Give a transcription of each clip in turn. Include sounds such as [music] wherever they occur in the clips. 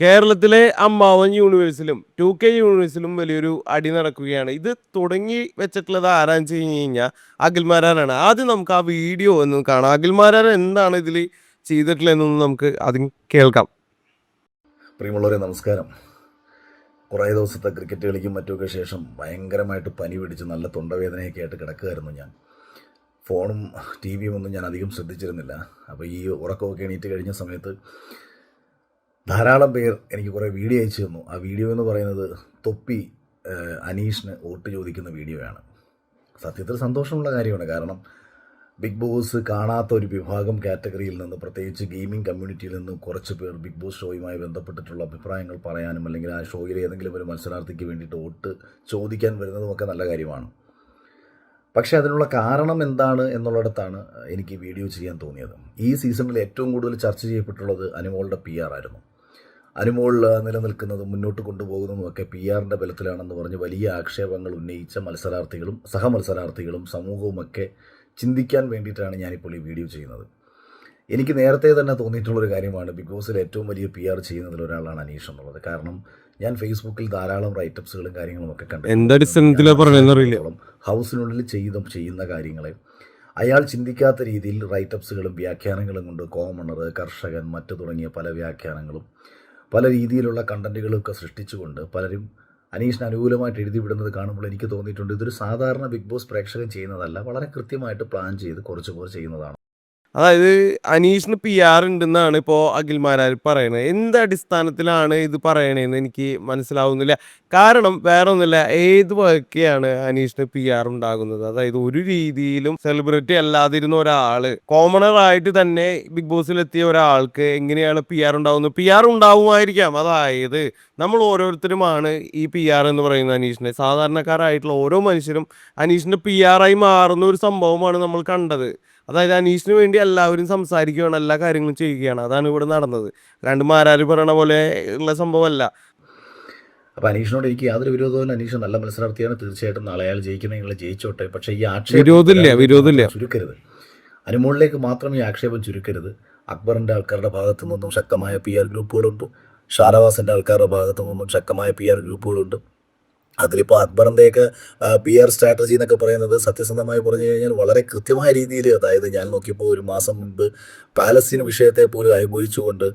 കേരളത്തിലെ അമ്മാവൻ യൂണിവേഴ്സിലും to K യൂണിവേഴ്സിലും വലിയൊരു അടി നടക്കുകയാണ്. ഇത് തുടങ്ങി വെച്ചിട്ടുള്ളത് ആരാന്ന് വെച്ച് കഴിഞ്ഞ് കഴിഞ്ഞാൽ അഖിൽമാരാനാണ് ആദ്യം നമുക്ക് ആ വീഡിയോ ഒന്ന് കാണാം. അഖിൽമാരാൻ എന്താണ് ഇതിൽ ചെയ്തിട്ടുള്ളതെന്നൊന്ന് നമുക്ക് ആദ്യം കേൾക്കാം. പ്രിയമുള്ളവരെ നമസ്കാരം. കുറേ ദിവസത്തെ ക്രിക്കറ്റ് കളിക്കും മറ്റുമൊക്കെ ശേഷം ഭയങ്കരമായിട്ട് പനി പിടിച്ച് നല്ല തൊണ്ടവേദനയൊക്കെ ആയിട്ട് കിടക്കുമായിരുന്നു ഞാൻ. ഫോണും ടി വിയും ഒന്നും ഞാൻ അധികം ശ്രദ്ധിച്ചിരുന്നില്ല. അപ്പോൾ ഈ ഉറക്കമൊക്കെ എണീറ്റ് കഴിഞ്ഞ സമയത്ത് ധാരാളം പേർ എനിക്ക് കുറേ വീഡിയോ അയച്ചു തന്നു. ആ വീഡിയോ എന്ന് പറയുന്നത് തൊപ്പി അനീഷിന് വോട്ട് ചോദിക്കുന്ന വീഡിയോയാണ് സത്യത്തിൽ സന്തോഷമുള്ള കാര്യമാണ്. കാരണം ബിഗ് ബോസ് കാണാത്ത ഒരു വിഭാഗം കാറ്റഗറിയിൽ നിന്ന് പ്രത്യേകിച്ച് ഗെയിമിംഗ് കമ്മ്യൂണിറ്റിയിൽ നിന്ന് കുറച്ച് പേർ ബിഗ് ബോസ് ഷോയുമായി ബന്ധപ്പെട്ടിട്ടുള്ള അഭിപ്രായങ്ങൾ പറയാനും അല്ലെങ്കിൽ ആ ഷോയിലെ ഏതെങ്കിലും ഒരു മത്സരാർത്ഥിക്ക് വേണ്ടിയിട്ട് വോട്ട് ചോദിക്കാൻ വരുന്നതുമൊക്കെ നല്ല കാര്യമാണ്. പക്ഷേ അതിനുള്ള കാരണം എന്താണ് എന്നുള്ളിടത്താണ് എനിക്ക് വീഡിയോ ചെയ്യാൻ തോന്നിയത്. ഈ സീസണിൽ ഏറ്റവും കൂടുതൽ ചർച്ച ചെയ്യപ്പെട്ടുള്ളത് അനുമോളുടെ പി ആർ ആയിരുന്നു. അനുമോൾ നിലനിൽക്കുന്നതും മുന്നോട്ട് കൊണ്ടുപോകുന്നതും ഒക്കെ പി ആറിന്റെ ബലത്തിലാണെന്ന് പറഞ്ഞ് വലിയ ആക്ഷേപങ്ങൾ ഉന്നയിച്ച മത്സരാർത്ഥികളും സഹമത്സരാർത്ഥികളും സമൂഹവുമൊക്കെ ചിന്തിക്കാൻ വേണ്ടിയിട്ടാണ് ഞാനിപ്പോൾ ഈ വീഡിയോ ചെയ്യുന്നത്. എനിക്ക് നേരത്തെ തന്നെ തോന്നിയിട്ടുള്ളൊരു കാര്യമാണ് ബിഗ് ബോസിൽ ഏറ്റവും വലിയ പി ആർ ചെയ്യുന്നതിൽ ഒരാളാണ് അനീഷ് എന്നുള്ളത്. കാരണം ഞാൻ ഫേസ്ബുക്കിൽ ധാരാളം റൈറ്റപ്സുകളും കാര്യങ്ങളും ഒക്കെ കണ്ടു. പറയുന്നറിയില്ല ഹൗസിനുള്ളിൽ ചെയ്ത ചെയ്യുന്ന കാര്യങ്ങളെ. അയാൾ ചിന്തിക്കാത്ത രീതിയിൽ റൈറ്റപ്സുകളും വ്യാഖ്യാനങ്ങളും കൊണ്ട് കോമണർ കർഷകൻ മറ്റു തുടങ്ങിയ പല വ്യാഖ്യാനങ്ങളും പല രീതിയിലുള്ള കണ്ടന്റുകളൊക്കെ സൃഷ്ടിച്ചുകൊണ്ട് പലരും അനീഷിന് അനുകൂലമായിട്ട് എഴുതി വിടുന്നത് കാണുമ്പോൾ എനിക്ക് തോന്നിയിട്ടുണ്ട്. ഇതൊരു സാധാരണ ബിഗ് ബോസ് പ്രേക്ഷകൻ ചെയ്യുന്നതല്ല വളരെ കൃത്യമായിട്ട് പ്ലാൻ ചെയ്ത് കുറച്ച് ചെയ്യുന്നതാണ്. അതായത് അനീഷിന് പി ആർ ഉണ്ടെന്നാണ് ഇപ്പോൾ അഖിൽമാരാർ പറയുന്നത്. എന്ത് അടിസ്ഥാനത്തിലാണ് ഇത് പറയണതെന്ന് എനിക്ക് മനസ്സിലാവുന്നില്ല. കാരണം വേറെ ഒന്നുമില്ല ഏത് വകയാണ് അനീഷിന് പി ആർ ഉണ്ടാകുന്നത്? അതായത് ഒരു രീതിയിലും സെലിബ്രിറ്റി അല്ലാതിരുന്ന ഒരാൾ കോമണർ ആയിട്ട് തന്നെ ബിഗ് ബോസിൽ എത്തിയ ഒരാൾക്ക് എങ്ങനെയാണ് പി ആർ ഉണ്ടാകുന്നത്? പി ആർ ഉണ്ടാവുമായിരിക്കാം. അതായത് നമ്മൾ ഓരോരുത്തരുമാണ് ഈ പി ആർ എന്ന് പറയുന്ന അനീഷിനെ. സാധാരണക്കാരായിട്ടുള്ള ഓരോ മനുഷ്യരും അനീഷിന്റെ പി ആർ ആയി മാറുന്ന ഒരു സംഭവമാണ് നമ്മൾ കണ്ടത്. അതായത് അനീഷിന് വേണ്ടി എല്ലാവരും സംസാരിക്കുകയാണ് എല്ലാ കാര്യങ്ങളും ചെയ്യുകയാണ്. അതാണ് ഇവിടെ നടന്നത്. രണ്ട് മാരാര് പറയണ പോലെ ഉള്ള സംഭവമല്ല. അപ്പോൾ അനീഷിനോട് എനിക്ക് യാതൊരു വിരോധവും അനീഷ് നല്ല മത്സരാർത്ഥിയാണ്. തീർച്ചയായിട്ടും നാളെ അയാൾ ജയിക്കണമെങ്കിൽ ജയിച്ചോട്ടെ. പക്ഷേ ഈ ആക്ഷേപം. ചുരുക്കരുത്. അനുമോളിലേക്ക് മാത്രം ഈ ആക്ഷേപം ചുരുക്കരുത്. അക്ബറിന്റെ ആൾക്കാരുടെ ഭാഗത്തു നിന്നും ശക്തമായ പി ആർ ഗ്രൂപ്പുകളുണ്ട്. ഷാനവാസിന്റെ ആൾക്കാരുടെ ഭാഗത്തു നിന്നും ശക്തമായ പി ആർ ഗ്രൂപ്പുകളുണ്ട്. അതിലിപ്പോൾ അക്ബറിന്റെയൊക്കെ പി ആർ സ്ട്രാറ്റജി എന്നൊക്കെ പറയുന്നത് സത്യസന്ധമായി പറഞ്ഞു കഴിഞ്ഞാൽ വളരെ കൃത്യമായ രീതിയിൽ അതായത് ഞാൻ നോക്കിയപ്പോൾ ഒരു മാസം മുൻപ് പാലസ്തീൻ വിഷയത്തെ പോലും അനുഭവിച്ചുകൊണ്ട്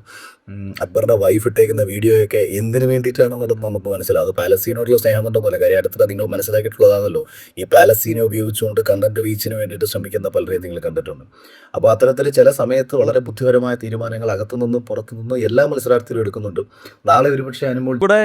അക്ബറിന്റെ വൈഫ് ഇട്ടേക്കുന്ന വീഡിയോയൊക്കെ എന്തിനു വേണ്ടിയിട്ടാണെന്നുള്ളത് നമുക്ക് മനസ്സിലാവും. അത് പാലസ്തീനോടുള്ള സ്നേഹം പോലെ കാര്യം. അടുത്തിടെ നിങ്ങൾ മനസ്സിലാക്കിയിട്ടുള്ളതാണല്ലോ. ഈ പാലസ്തീനെ ഉപയോഗിച്ചുകൊണ്ട് കണ്ടന്റ് റീച്ചിന് വേണ്ടിയിട്ട് ശ്രമിക്കുന്ന പലരെയും നിങ്ങൾ കണ്ടിട്ടുണ്ട്. അപ്പോൾ അത്തരത്തിൽ ചില സമയത്ത് വളരെ ബുദ്ധിപരമായ തീരുമാനങ്ങൾ അകത്തുനിന്നും പുറത്തുനിന്നും എല്ലാ മത്സരാർത്ഥികളും എടുക്കുന്നുണ്ട്. നാളെ ഒരുപക്ഷെ അനുമോൾ ഇവിടെ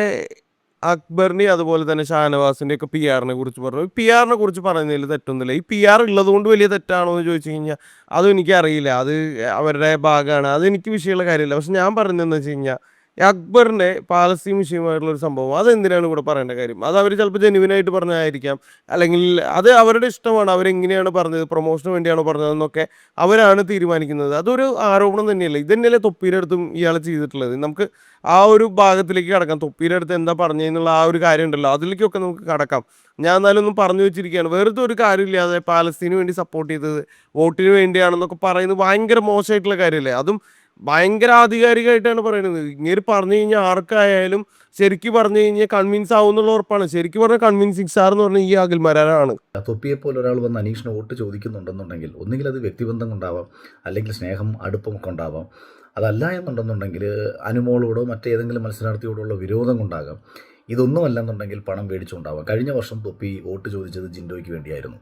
അക്ബറിന്റെ അതുപോലെ തന്നെ ഷാനവാസിന്റെ ഒക്കെ പി ആറിനെ കുറിച്ച് പറഞ്ഞു. പി ആറിനെ കുറിച്ച് പറയുന്നതിൽ തെറ്റൊന്നുമില്ല. ഈ പി ആർ ഉള്ളത് കൊണ്ട് വലിയ തെറ്റാണോ എന്ന് ചോദിച്ചു കഴിഞ്ഞാൽ അതും എനിക്കറിയില്ല അത് അവരുടെ ഭാഗമാണ്. അതെനിക്ക് വിഷയമുള്ള കാര്യമില്ല. പക്ഷെ ഞാൻ പറഞ്ഞതെന്ന് വെച്ച് കഴിഞ്ഞാൽ അക്ബറിന്റെ പാലസ്തീൻ വിഷയമായിട്ടുള്ള ഒരു സംഭവം. അതെന്തിനാണ് ഇവിടെ പറയേണ്ട കാര്യം? അത് അവർ ചിലപ്പോൾ ജെനുവിനായിട്ട് പറഞ്ഞതായിരിക്കാം. അല്ലെങ്കിൽ അത് അവരുടെ ഇഷ്ടമാണ്. അവരെങ്ങനെയാണ് പറഞ്ഞത്? പ്രൊമോഷന് വേണ്ടിയാണോ പറഞ്ഞതെന്നൊക്കെ അവരാണ് തീരുമാനിക്കുന്നത്. അതൊരു ആരോപണം തന്നെയല്ല? ഇത് തന്നെയല്ലേ തൊപ്പീന്റെ അടുത്തും ഇയാൾ ചെയ്തിട്ടുള്ളത്? നമുക്ക് ആ ഒരു ഭാഗത്തിലേക്ക് കടക്കാം. തൊപ്പീന്റെ അടുത്ത് എന്താ പറഞ്ഞതെന്നുള്ള ആ ഒരു കാര്യം ഉണ്ടല്ലോ. അതിലേക്കൊക്കെ നമുക്ക് കടക്കാം. ഞാൻ എന്നാലും ഒന്നും പറഞ്ഞു വെച്ചിരിക്കുകയാണ്. വെറുതെ ഒരു കാര്യമില്ലാതെ പാലസ്തീന് വേണ്ടി സപ്പോർട്ട് ചെയ്തത് വോട്ടിന് വേണ്ടിയാണെന്നൊക്കെ പറയുന്നത് ഭയങ്കര മോശമായിട്ടുള്ള കാര്യമല്ലേ? അതും ഭയങ്കര ആധികാരികമായിട്ടാണ് പറയുന്നത്. ഇങ്ങനെ പറഞ്ഞു കഴിഞ്ഞാൽ ആർക്കായാലും ശരിക്കും പറഞ്ഞു കഴിഞ്ഞാൽ കൺവിൻസ് ആവുന്നുള്ള ഉറപ്പാണ്. ശരിക്കും പറഞ്ഞാൽ കൺവിൻസിങ് സാർ എന്ന് പറഞ്ഞാൽ ഈ അഖിൽമാരാണ്. തൊപ്പിയെപ്പോലെ ഒരാൾ വന്ന് അനീഷിനെ വോട്ട് ചോദിക്കുന്നുണ്ടെന്നുണ്ടെങ്കിൽ ഒന്നുകിൽ അത് വ്യക്തിബന്ധം കൊണ്ടാവാം അല്ലെങ്കിൽ സ്നേഹം അടുപ്പമൊക്കെ ഉണ്ടാവാം അതല്ല എന്നുണ്ടെന്നുണ്ടെങ്കിൽ അനുമോളോടോ മറ്റേതെങ്കിലും മത്സരാർത്ഥിയോടുള്ള വിരോധം കൊണ്ടാകാം. ഇതൊന്നുമല്ലെന്നുണ്ടെങ്കിൽ പണം മേടിച്ചുകൊണ്ടാവാം. കഴിഞ്ഞ വർഷം തൊപ്പി വോട്ട് ചോദിച്ചത് ജിൻഡോയ്ക്ക് വേണ്ടിയായിരുന്നു.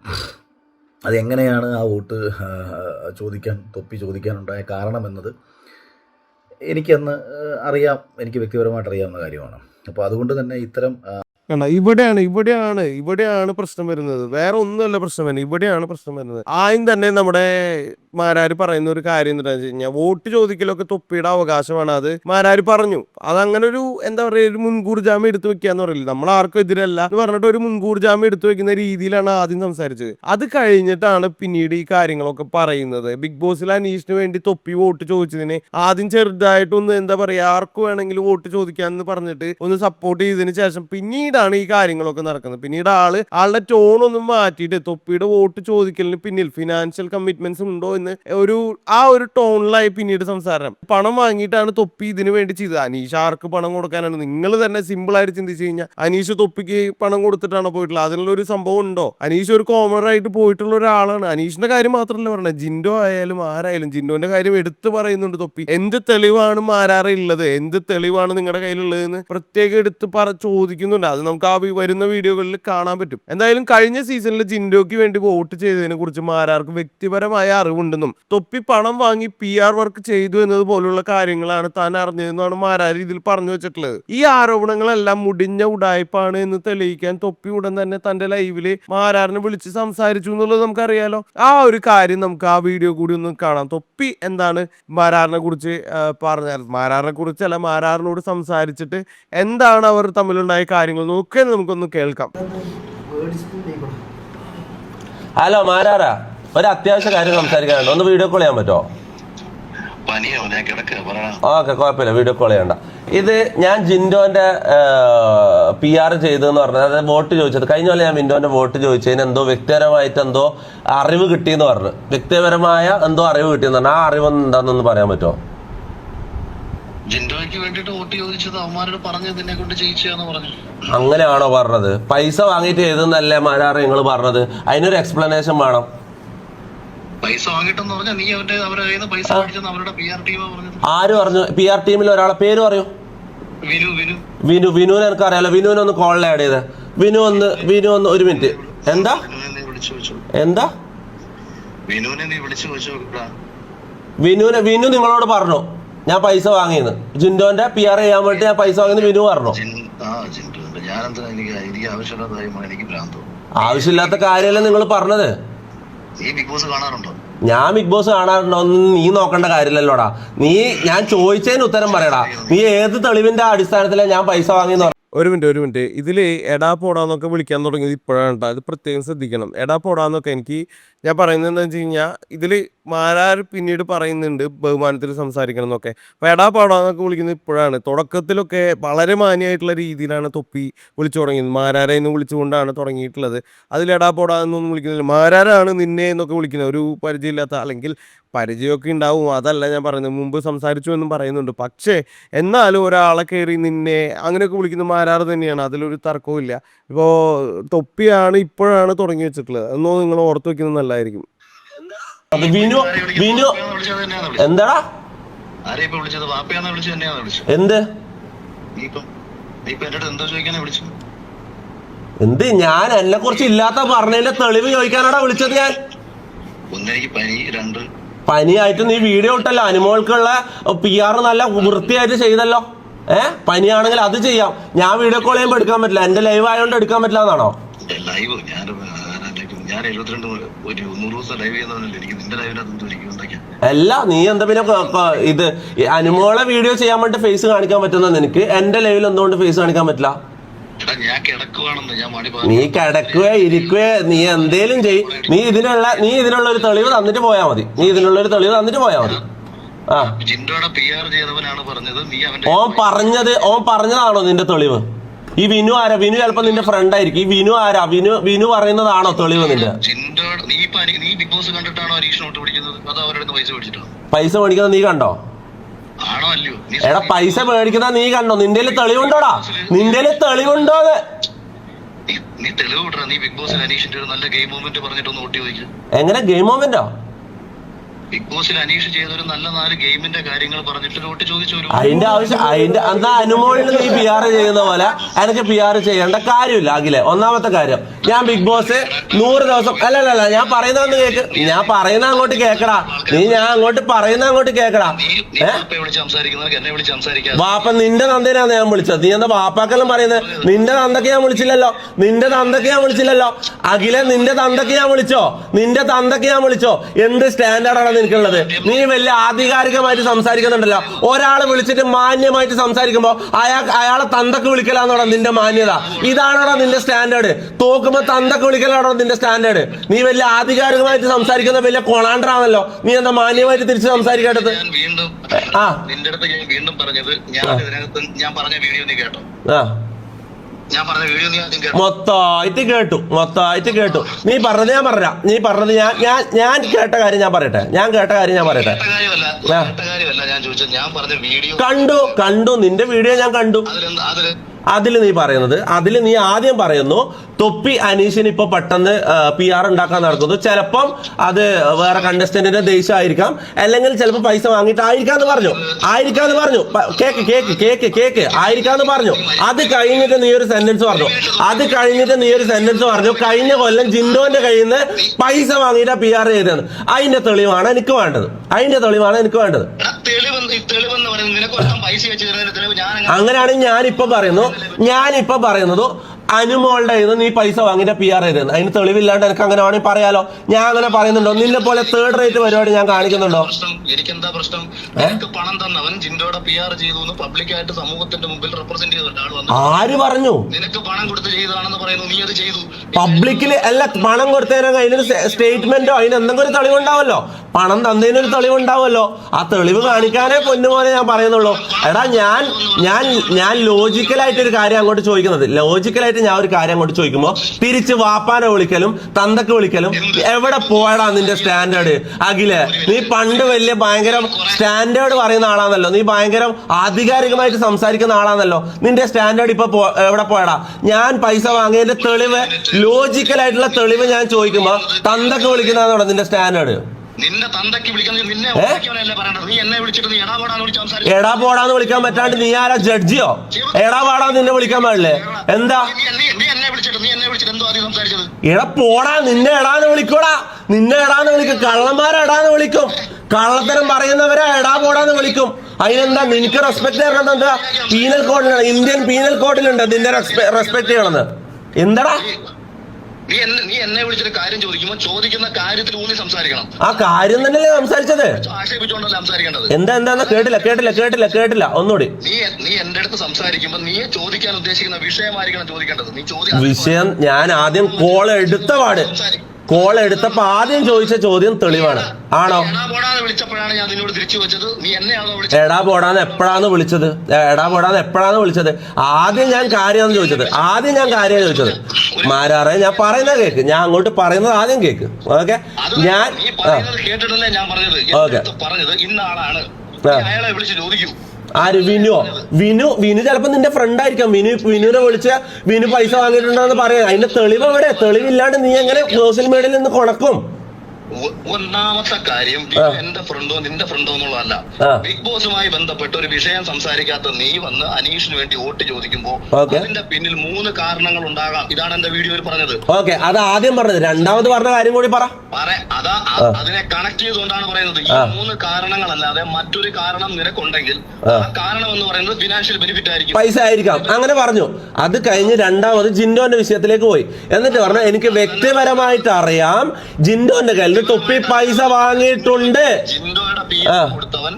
അതെങ്ങനെയാണ് ആ വോട്ട് ചോദിക്കാൻ തൊപ്പി ചോദിക്കാനുണ്ടായ കാരണമെന്നത് എനിക്കന്ന് അറിയാം. എനിക്ക് വ്യക്തിപരമായിട്ട് അറിയാവുന്ന കാര്യമാണ്. അപ്പോൾ അതുകൊണ്ട് തന്നെ ഇത്തരം ഇവിടെയാണ് ഇവിടെയാണ് ഇവിടെയാണ് പ്രശ്നം വരുന്നത്. വേറെ ഒന്നുമല്ല പ്രശ്നം വരുന്നത്. ഇവിടെയാണ് പ്രശ്നം വരുന്നത്. ആദ്യം തന്നെ നമ്മുടെ മാരാര് പറയുന്ന ഒരു കാര്യം എന്താണെന്ന് വെച്ച് കഴിഞ്ഞാൽ വോട്ട് ചോദിക്കലൊക്കെ തൊപ്പിയുടെ അവകാശമാണ്. അത് മാരാര് പറഞ്ഞു. അതങ്ങനെ ഒരു എന്താ പറയുക ഒരു മുൻകൂർ ജാമ്യം എടുത്തു വെക്കാന്ന് പറയില്ല? നമ്മൾ ആർക്കും എതിരല്ല എന്ന് പറഞ്ഞിട്ട് ഒരു മുൻകൂർ ജാമ്യം എടുത്തു വെക്കുന്ന രീതിയിലാണ് ആദ്യം സംസാരിച്ചത്. അത് കഴിഞ്ഞിട്ടാണ് പിന്നീട് ഈ കാര്യങ്ങളൊക്കെ പറയുന്നത്. ബിഗ് ബോസിൽ അനീഷിന് വേണ്ടി തൊപ്പി വോട്ട് ചോദിച്ചതിന് ആദ്യം ചെറുതായിട്ടൊന്ന് എന്താ പറയുക ആർക്ക് വേണമെങ്കിലും വോട്ട് ചോദിക്കാമെന്ന് പറഞ്ഞിട്ട് ഒന്ന് സപ്പോർട്ട് ചെയ്തതിന് ശേഷം പിന്നീടാണ് ഈ കാര്യങ്ങളൊക്കെ നടക്കുന്നത്. പിന്നീട് ആൾ ആളുടെ ടോൺ ഒന്നും മാറ്റിയിട്ട് തൊപ്പിയുടെ വോട്ട് ചോദിക്കലിന് പിന്നിൽ ഫിനാൻഷ്യൽ കമ്മിറ്റ്മെന്റ്സ് ഉണ്ടോ എന്ന് ഒരു ആ ഒരു ടോണിലായി പിന്നീട് സംസാരം പണം വാങ്ങിയിട്ടാണ് തൊപ്പി ഇതിനു വേണ്ടി ചെയ്തത്. അനീഷ് ആർക്ക് പണം കൊടുക്കാനാണ്? നിങ്ങൾ തന്നെ സിമ്പിൾ ആയിട്ട് ചിന്തിച്ചു കഴിഞ്ഞാൽ അനീഷ് തൊപ്പിക്ക് പണം കൊടുത്തിട്ടാണ് പോയിട്ടുള്ളത്? അതിനുള്ള ഒരു സംഭവം ഉണ്ടോ? അനീഷ് ഒരു കോമൺ ആയിട്ട് പോയിട്ടുള്ള ഒരാളാണ്. അനീഷിന്റെ കാര്യം മാത്രമല്ല പറഞ്ഞത്. ജിൻഡോ ആയാലും ആരായാലും ജിൻഡോന്റെ കാര്യം എടുത്തു പറയുന്നുണ്ട് തൊപ്പി. എന്ത് തെളിവാണ് മാരാറുള്ളത് എന്ത് തെളിവാണ് നിങ്ങളുടെ കയ്യിലുള്ളതെന്ന് പ്രത്യേകം എടുത്ത് പറ ചോദിക്കുന്നുണ്ട്. അത് നമുക്ക് ആ വരുന്ന വീഡിയോകളിൽ കാണാൻ പറ്റും. എന്തായാലും കഴിഞ്ഞ സീസണിൽ ജിൻഡോയ്ക്ക് വേണ്ടി വോട്ട് ചെയ്തതിനെ കുറിച്ച് മാരാർക്ക് വ്യക്തിപരമായ അറിവുണ്ടെന്നും തൊപ്പി പണം വാങ്ങി പി ആർ വർക്ക് ചെയ്തു എന്നത് പോലുള്ള കാര്യങ്ങളാണ് താൻ അറിഞ്ഞതെന്നാണ് മാരാരി ഇതിൽ പറഞ്ഞു വെച്ചിട്ടുള്ളത്. ഈ ആരോപണങ്ങളെല്ലാം മുടിഞ്ഞ ഉടായ്പാണ് എന്ന് തെളിയിക്കാൻ തൊപ്പി ഉടൻ തന്നെ തന്റെ ലൈവിൽ മാരാറിനെ വിളിച്ച് സംസാരിച്ചു എന്നുള്ളത് നമുക്കറിയാലോ. ആ ഒരു കാര്യം നമുക്ക് ആ വീഡിയോ കൂടി ഒന്ന് കാണാം. തൊപ്പി എന്താണ് മാരാറിനെ കുറിച്ച് പറഞ്ഞത് മാരാറിനെ അല്ല മാരാറിനോട് സംസാരിച്ചിട്ട് എന്താണ് അവർ തമ്മിലുണ്ടായ കാര്യങ്ങൾ നോക്കിയെന്ന് നമുക്കൊന്ന് കേൾക്കാം. ഹലോ മാരാറാ ഒരു അത്യാവശ്യ കാര്യം സംസാരിക്കാനുണ്ട്. ഒന്ന് വീഡിയോ കോൾ ചെയ്യാൻ പറ്റുമോ? ഓക്കെ കുഴപ്പമില്ല. വീഡിയോ കോൾ ചെയ്യണ്ട. ഇത് ഞാൻ ജിൻഡോന്റെ പി ആർ ചെയ്തെന്ന് പറഞ്ഞത്. അതായത് വോട്ട് ചോദിച്ചത്. കഴിഞ്ഞ പോലെ ഞാൻ വിൻഡോന്റെ വോട്ട് ചോദിച്ചതിന് എന്തോ വ്യക്തിപരമായിട്ട് എന്തോ അറിവ് കിട്ടിയെന്ന് പറഞ്ഞു. വ്യക്തിപരമായ എന്തോ അറിവ് കിട്ടിയെന്ന് പറഞ്ഞു. ആ അറിവ് എന്താണെന്നൊന്ന് പറയാൻ പറ്റുമോ? ജിൻഡോയ്ക്ക് വേണ്ടിട്ട് വോട്ട് ചോദിച്ചത് അവന്മാരോട് പറഞ്ഞത് നിന്നെ കൊണ്ട് ചെയ്യിച്ചാന്ന് പറഞ്ഞു. അങ്ങനെയാണോ പറഞ്ഞത്? പൈസ വാങ്ങിയിട്ട് ചെയ്തെന്നല്ലേ മാരാറ് നിങ്ങൾ പറഞ്ഞത്? അതിനൊരു എക്സ്പ്ലനേഷൻ വേണം. പൈസ വാങ്ങിട്ടെന്ന് പറഞ്ഞാൽ നീ അവന്റെ അവരുടെ കയ്യിൽ നിന്ന് പൈസ മേടിച്ചെന്ന് അവരുടെ പി ആർ ടീമാ പറഞ്ഞത്. ആര് പറഞ്ഞു? പി ആർ ടീമിൽ ഒരാളെ പേര് പറയൂ. വിനു വിനു. വിനു വിനുവിനെ എനിക്ക് അറിയാലോ വിനുവിനെ ഒന്ന് കോളിൽ ആഡ് ചെയ്ത്. വിനു ഒന്ന് വിനു ഒന്ന് ഒരു മിനിറ്റ് എന്താ? എന്താ? വിനുവിനെ നീ വിളിച്ചു വിനുവിനെ വിനു നിങ്ങളോട് പറഞ്ഞു. ഞാൻ പൈസ വാങ്ങിയെന്ന്. ജിൻഡോന്റെ പി ആർ ചെയ്യാൻ വേണ്ടി ഞാൻ പൈസ വാങ്ങിയെന്ന് വിനു പറഞ്ഞു. ആവശ്യമില്ലാത്ത കാര്യമല്ലേ നിങ്ങൾ പറഞ്ഞത് നീ ബിഗ് ബോസ് കാണാറുണ്ടോ ഞാൻ ബിഗ് ബോസ് കാണാറുണ്ടോ? ഒന്നും നീ നോക്കേണ്ട കാര്യമില്ലല്ലോടാ. നീ ഞാൻ ചോദിച്ചതിന് ഉത്തരം പറയടാ. നീ ഏത് തെളിവിന്റെ അടിസ്ഥാനത്തിലാണ് ഞാൻ പൈസ വാങ്ങിയെന്ന് പറഞ്ഞു ഒരു മിനിറ്റ് ഒരു മിനിറ്റ്. ഇതിൽ എടാ പോടാന്നൊക്കെ വിളിക്കാൻ തുടങ്ങിയത് ഇപ്പോഴാണ് കേട്ടോ അത് പ്രത്യേകം ശ്രദ്ധിക്കണം. എടാ പോടാന്നൊക്കെ എനിക്ക് ഞാൻ പറയുന്നത് എന്താ വെച്ച് കഴിഞ്ഞാൽ ഇതിൽ മാരാർ പിന്നീട് പറയുന്നുണ്ട് ബഹുമാനത്തിൽ സംസാരിക്കണം എന്നൊക്കെ. എടാ പോടാന്നൊക്കെ വിളിക്കുന്നത് ഇപ്പോഴാണ്. തുടക്കത്തിലൊക്കെ വളരെ മാന്യമായിട്ടുള്ള രീതിയിലാണ് തൊപ്പി വിളിച്ചു തുടങ്ങിയത്. മാരാരെ എന്ന് വിളിച്ചുകൊണ്ടാണ് തുടങ്ങിയിട്ടുള്ളത്. അതിൽ എടാ പോടാ എന്നൊന്നും വിളിക്കുന്നില്ല. മാരാരാണ് നിന്നെ എന്നൊക്കെ വിളിക്കുന്നത്. ഒരു പരിചയമില്ലാത്ത അല്ലെങ്കിൽ പരിചയമൊക്കെ ഉണ്ടാവും. അതല്ല ഞാൻ പറയുന്നത്. മുമ്പ് സംസാരിച്ചു എന്നും പറയുന്നുണ്ട്. പക്ഷേ എന്നാലും ഒരാളെ കയറി നിന്നെ അങ്ങനെയൊക്കെ വിളിക്കുന്ന മാരാർ തന്നെയാണ്. അതിലൊരു തർക്കവും ഇല്ല ഇപ്പോൾ തൊപ്പിയാണ് ഇപ്പോഴാണ് തുടങ്ങി വെച്ചിട്ടുള്ളത്. എന്നോ നിങ്ങൾ ഓർത്ത് വെക്കുന്നത് നല്ലതായിരിക്കും എന്താ? വിനു വിനു വിളിച്ചത് എന്താടാ? എന്ത്? എന്തോ ചോദിക്കാനാ വിളിച്ചു എന്ത്? ഞാൻ എന്നെ കുറിച്ച് ഇല്ലാത്ത പറഞ്ഞതിന്റെ തെളിവ് ചോദിക്കാനാടാ വിളിച്ചത് ഞാൻ? പനിയായിട്ട് നീ വീഡിയോ ഇട്ടല്ലോ. അനുമോൾക്കുള്ള പി ആർ നല്ല വൃത്തിയായിട്ട് ചെയ്തല്ലോ. ഏ? പനിയാണെങ്കിൽ അത് ചെയ്യാം. ഞാൻ വീഡിയോ കോൾ ചെയ്യുമ്പോൾ എടുക്കാൻ പറ്റില്ല. എന്റെ ലൈവ് ആയതുകൊണ്ട് എടുക്കാൻ പറ്റില്ല എന്നാണോ ലൈവ് ഞാൻ ഞാൻ എഴുപത്തിരണ്ട് ഒരു നൂറ് ദിവസം ലൈവ് ചെയ്യുന്നവനല്ലേ എനിക്ക് നിന്റെ എനിക്ക് അല്ല നീ എന്താ പിന്നെ ഇത് അനുമോളെ വീഡിയോ ചെയ്യാൻ വേണ്ടി ഫേസ് കാണിക്കാൻ പറ്റുന്ന നിനക്ക്? എന്റെ ലൈവിൽ എന്തുകൊണ്ട് ഫേസ് കാണിക്കാൻ പറ്റില്ല? നീ കിടക്കുകയോ ഇരിക്കുകയോ നീ എന്തേലും ചെയ് നീ ഇതിനുള്ള നീ ഇതിനുള്ള ഒരു തെളിവ് തന്നിട്ട് പോയാ മതി. നീ ഇതിനുള്ള ഒരു തെളിവ് തന്നിട്ട് പോയാ മതി. ആ. ഓ പറഞ്ഞത്. ഓൻ ഓൻ പറഞ്ഞതാണോ നിന്റെ തെളിവ്? ഈ വിനു ആരാ? വിനു ചിലപ്പോ നിന്റെ ഫ്രണ്ട് ആയിരിക്കും. ഈ വിനു ആരാ? വിനു വിനു പറയുന്നതാണോ തെളിവ് നിന്റെ? നീ നീ ബിഗ് ബോസ് കണ്ടിട്ടാണോ പിടിക്കുന്നത്? അതോ അവരുടെ പൈസ മേടിക്കുന്ന പൈസ മേടിക്കുന്നത് നീ കണ്ടോ? എടാ പൈസ മേടിക്കുന്ന നീ കണ്ടോ? നിന്റെ തെളിവുണ്ടോടാ? നിന്റെ തെളിവുണ്ടോ അത്? നീ നീ തെളിവ് നീ ബിഗ് ബോസിൽ അനീഷിന്റെ ഒരു നല്ല ഗെയിം മൂവ്മെന്റ് ഓട്ടി എങ്ങനെ? ഗെയിം മൊമെന്റോ ബിഗ് ബോസിൽ അനീഷ് ചെയ്ത ഒരു നല്ല നാല് ഗെയിമിന്റെ കാര്യങ്ങൾ പറഞ്ഞിട്ട് ഓട്ടി ചോദിച്ചു ഒരു അതിന്റെ ആവശ്യം അതിന്റെ എന്നാ അനുമോളിൽ നീ പി ആർ ചെയ്യുന്ന പോലെ എനിക്ക് പി ആർ ചെയ്യേണ്ട കാര്യമില്ല. അഖിലെ ഒന്നാമത്തെ കാര്യം ഞാൻ ബിഗ് ബോസ് നൂറ് ദിവസം അല്ല അല്ല അല്ല ഞാൻ പറയുന്ന കേക്ക് ഞാൻ പറയുന്ന അങ്ങോട്ട് കേക്കടാ. നീ ഞാൻ അങ്ങോട്ട് പറയുന്ന അങ്ങോട്ട് കേക്കടാ. വാപ്പ നിന്റെ തന്തേനാണ് ഞാൻ വിളിച്ചത്. നീ എന്താ വാപ്പാക്കെല്ലാം പറയുന്നത് നിന്റെ തന്തൊക്കെ ഞാൻ വിളിച്ചില്ലല്ലോ. നിന്റെ തന്തൊക്കെ ഞാൻ വിളിച്ചില്ലല്ലോ. അഖിലെ നിന്റെ തന്തൊക്കെ ഞാൻ വിളിച്ചോ? നിന്റെ തന്തൊക്കെ ഞാൻ വിളിച്ചോ? എന്ത് സ്റ്റാൻഡേർഡാണ് നിനക്കുള്ളത്. നീ വലിയ ആധികാരികമായിട്ട് സംസാരിക്കുന്നുണ്ടല്ലോ. ഒരാളെ വിളിച്ചിട്ട് മാന്യമായിട്ട് സംസാരിക്കുമ്പോ അയാൾ അയാളെ തന്തക്ക് വിളിക്കലാന്നോടാ നിന്റെ മാന്യത. ഇതാണോടാ നിന്റെ സ്റ്റാൻഡേർഡ്? തോക്കുമ്പോ തന്തക്ക് വിളിക്കലാണോ നിന്റെ സ്റ്റാൻഡേർഡ്? നീ വലിയ ആധികാരികമായിട്ട് സംസാരിക്കുന്ന വലിയ കൊണാണ്ടറാണല്ലോ നീ എന്താ മാന്യമായിട്ട് തിരിച്ച് സംസാരിക്കേണ്ടത് വീണ്ടും ആ. നിന്റെ അടുത്ത് ഞാൻ വീണ്ടും പറഞ്ഞത് ഞാൻ ഇതിനകത്ത് ഞാൻ പറഞ്ഞ വീഡിയോ നീ കേട്ടോ. ആ. മൊത്തമായിട്ട് കേട്ടു മൊത്തമായിട്ട് കേട്ടു. നീ പറഞ്ഞത് ഞാൻ പറഞ്ഞ നീ പറഞ്ഞത് ഞാൻ ഞാൻ ഞാൻ കേട്ട കാര്യം ഞാൻ പറയട്ടെ. ഞാൻ കേട്ട കാര്യം ഞാൻ പറയട്ടെ. കണ്ടു കണ്ടു. നിന്റെ വീഡിയോ ഞാൻ കണ്ടു. അതിൽ നീ പറയുന്നത് അതിൽ നീ ആദ്യം പറയുന്നു തൊപ്പി അനീഷിന് ഇപ്പൊ പെട്ടെന്ന് പി ആർ ഉണ്ടാക്കാൻ നടക്കുന്നു. ചിലപ്പം അത് വേറെ കണ്ടസ്റ്റന്റിന്റെ ദേഷ്യമായിരിക്കാം. അല്ലെങ്കിൽ ചിലപ്പോൾ പൈസ വാങ്ങിയിട്ടായിരിക്കാന്ന് പറഞ്ഞു. ആയിരിക്കാം എന്ന് പറഞ്ഞു കേക്ക് കേക്ക് കേക്ക് കേക്ക്. ആയിരിക്കാം എന്ന് പറഞ്ഞു. അത് കഴിഞ്ഞിട്ട് നീ ഒരു സെന്റൻസ് പറഞ്ഞു. അത് കഴിഞ്ഞിട്ട് നീ ഒരു സെന്റൻസ് പറഞ്ഞു. കഴിഞ്ഞ കൊല്ലം ജിൻഡോന്റെ കയ്യിൽ നിന്ന് പൈസ വാങ്ങിയിട്ടാ പി ആർ ചെയ്തതെന്ന് അതിന്റെ തെളിവാണ് എനിക്ക് വേണ്ടത്. അതിന്റെ തെളിവാണ് എനിക്ക് വേണ്ടത്. എടാ, തെളിവെന്ന് ഈ തെളിവെന്ന് പറയുന്നത് നിനക്ക് ഒരുത്തൻ പൈസ വെച്ച് തരുന്നതിന്റെ തെളിവ് ഞാൻ അങ്ങനെ അങ്ങനെയാണെങ്കിൽ ഞാനിപ്പോ പറയുന്നു. ഞാനിപ്പോ പറയുന്നത് അനുമോളുടെ ഇത് നീ പൈസ വാങ്ങിയിട്ട് പി ആർ ആയിരുന്നു അതിന് തെളിവില്ലാണ്ട് എനിക്ക് അങ്ങനെ വേണമെങ്കിൽ പറയാലോ. ഞാൻ അങ്ങനെ പറയുന്നുണ്ടോ? നിന്നെ പോലെ തേർഡ് റേറ്റ് പരിപാടി ഞാൻ കാണിക്കുന്നുണ്ടോ? എനിക്കെന്താ പ്രശ്നം? എനിക്ക് പണം തന്നവൻ ജിൻഡോടെ പി ആർ ചെയ്തു എന്ന് പബ്ലിക്കായിട്ട് സമൂഹത്തിന്റെ മുമ്പിൽ റെപ്രസെന്റ് ചെയ്ത ഒരാൾ വന്നു. ആര് പറഞ്ഞു? നിനക്ക് പണം കൊടുത്ത് ചെയ്തതാണെന്ന് പറയുന്നു. നീ അത് ചെയ്തു. പബ്ലിക്കിൽ അല്ല പണം കൊടുത്തതിനൊക്കെ അതിനൊരു സ്റ്റേറ്റ്മെന്റോ അതിന് എന്തെങ്കിലും ഒരു തെളിവുണ്ടാവല്ലോ പണം തന്നതിനൊരു തെളിവുണ്ടാവുമല്ലോ. ആ തെളിവ് കാണിക്കാനേ പൊന്നുപോലെ ഞാൻ പറയുന്നുള്ളൂ. എടാ ഞാൻ ഞാൻ ഞാൻ ലോജിക്കലായിട്ട് ഒരു കാര്യം അങ്ങോട്ട് ചോദിക്കുന്നത്. ലോജിക്കലായിട്ട് ഞാൻ ഒരു കാര്യം കൊണ്ട് ചോദിക്കുമ്പോൾ തിരിച്ച് വാപ്പാനെ വിളിക്കലും തന്തക്ക് വിളിക്കലും എവിടെ പോയടാ നിന്റെ സ്റ്റാൻഡേർഡ് അഖിലെ നീ പണ്ട് വലിയ ഭയങ്കര സ്റ്റാൻഡേർഡ് പറയുന്ന ആളാണല്ലോ നീ ഭയങ്കര ആധികാരികമായിട്ട് സംസാരിക്കുന്ന ആളാണല്ലോ നിന്റെ സ്റ്റാൻഡേർഡ് ഇപ്പൊ എവിടെ പോയടാ? ഞാൻ പൈസ വാങ്ങിയതിന്റെ തെളിവ് ലോജിക്കലായിട്ടുള്ള തെളിവ് ഞാൻ ചോദിക്കുമ്പോ തന്തക്ക് വിളിക്കുന്നതാണോ നിന്റെ സ്റ്റാൻഡേർഡ് വിളിക്കുന്നത് നിന്നെ പറയണ്ടത്? നീ എന്നെ വിളിച്ചിട്ട് നീ എടാ പോടാന്ന് വിളിച്ച് സംസാരിച്ചു എടാ പോടാന്ന് വിളിക്കാൻ പറ്റാണ്ട് നീ ആരാ? ജഡ്ജിയോ? എടാ പാടാ നിന്നെ വിളിക്കാൻ പാടില്ലേ? എന്താ? നീ എന്നെ വിളിച്ചിട്ട് നീ എന്നെ വിളിച്ചിട്ട് എന്തോ ആദ്യം സംസാരിച്ചത്? എടാ പോടാ നിന്നെ എടാന്ന് വിളിക്കോടാ. നിന്നെ എടാന്ന് വിളിക്കും. കള്ളന്മാരെ എടാന്ന് വിളിക്കും. കള്ളത്തരം പറയുന്നവരെ എടാ പോടാന്ന് വിളിക്കും. അതിനെന്താ? നിനക്ക് റെസ്പെക്ട് ചെയ്യണം എന്താ? പീനൽ കോഡിലുണ്ട് ഇന്ത്യൻ പീനൽ കോഡിലുണ്ട് നിന്നെ റെസ്പെക്ട് ചെയ്യണമെന്ന്. എന്താടാ? നീ എന്നെ നീ എന്നെ വിളിച്ചിട്ട് കാര്യം ചോദിക്കുമ്പോൾ ചോദിക്കുന്ന കാര്യത്തിൽ ഊന്നി സംസാരിക്കണം. ആ കാര്യം തന്നെയല്ലേ സംസാരിച്ചത്? ആക്ഷേപിച്ചുകൊണ്ടല്ല സംസാരിക്കേണ്ടത്? എന്താ എന്താ കേട്ടില്ല കേട്ടില്ല കേട്ടില്ല കേട്ടില്ല. ഒന്നുകൂടി. നീ നീ എന്റെ അടുത്ത് സംസാരിക്കുമ്പോൾ നീ ചോദിക്കാൻ ഉദ്ദേശിക്കുന്ന വിഷയമായിരിക്കണം ചോദിക്കേണ്ടത്. നീ ചോദിക്കും വിഷയം ഞാൻ ആദ്യം കോൾ എടുത്ത പാട്. കോൾ എടുത്തപ്പോ ആദ്യം ചോദിച്ച ചോദ്യം തെളിവാണ്. ആണോ? എടാ പോടാന്ന് എപ്പോഴാന്ന് വിളിച്ചത്? എടാ പോടാന്ന് എപ്പോഴാന്ന് വിളിച്ചത്? ആദ്യം ഞാൻ കാര്യമാണ് ചോദിച്ചത്. ആദ്യം ഞാൻ കാര്യമാണ് ചോദിച്ചത്. മാരാറേ ഞാൻ പറയുന്ന കേക്ക്. ഞാൻ അങ്ങോട്ട് പറയുന്നത് ആദ്യം കേക്ക്. ഓക്കെ? ഞാൻ ഓക്കെ. അയാളെ വിളിച്ച് ചോദിക്കൂ. ആര്? വിനുവോ വിനു വിനു ചിലപ്പോ നിന്റെ ഫ്രണ്ട് ആയിരിക്കാം. വിനു വിനുവിനെ വിളിച്ച വിനു പൈസ വാങ്ങിയിട്ടുണ്ടോന്ന് പറയാം. അതിന്റെ തെളിവ് എവിടെ? തെളിവില്ലാണ്ട് നീ എങ്ങനെ സോഷ്യൽ മീഡിയയിൽ നിന്ന് കൊണക്കും? ഒന്നാമത്തെ കാര്യം. എന്റെ ഫ്രണ്ടോ നിന്റെ ഫ്രണ്ടോ എന്നുള്ളതല്ല. ബിഗ് ബോസുമായി ബന്ധപ്പെട്ട് ഒരു വിഷയം സംസാരിക്കാത്ത നീ വന്ന് അനീഷിന് വേണ്ടി വോട്ട് ചോദിക്കുമ്പോ. അതിന്റെ പിന്നിൽ മൂന്ന് കാരണങ്ങൾ ഉണ്ടാകാം. ഇതാണ് എന്റെ വീഡിയോയിൽ പറഞ്ഞത്. ഓക്കെ അത് ആദ്യം പറഞ്ഞത്. രണ്ടാമത് പറഞ്ഞ കാര്യം കൂടി പറ. അതാ അതിനെ കണക്ട് ചെയ്തുകൊണ്ടാണ് പറയുന്നത്. ഈ. മൂന്ന് കാരണങ്ങളല്ലാതെ മറ്റൊരു കാരണം നിനക്കുണ്ടെങ്കിൽ. ആ. കാരണം എന്ന് പറയുന്നത് ഫിനാൻഷ്യൽ ബെനിഫിറ്റ് ആയിരിക്കും. പൈസ ആയിരിക്കാം. അങ്ങനെ പറഞ്ഞു. അത് കഴിഞ്ഞ് രണ്ടാമത് ജിൻഡോന്റെ വിഷയത്തിലേക്ക് പോയി. എന്നിട്ട് പറഞ്ഞ എനിക്ക് വ്യക്തിപരമായിട്ട് അറിയാം. ജിൻഡോന്റെ കയ്യിൽ തൊപ്പി പൈസ വാങ്ങിയിട്ടുണ്ട്. ജിൻഡോയുടെ പി ആർ കൊടുത്തവൻ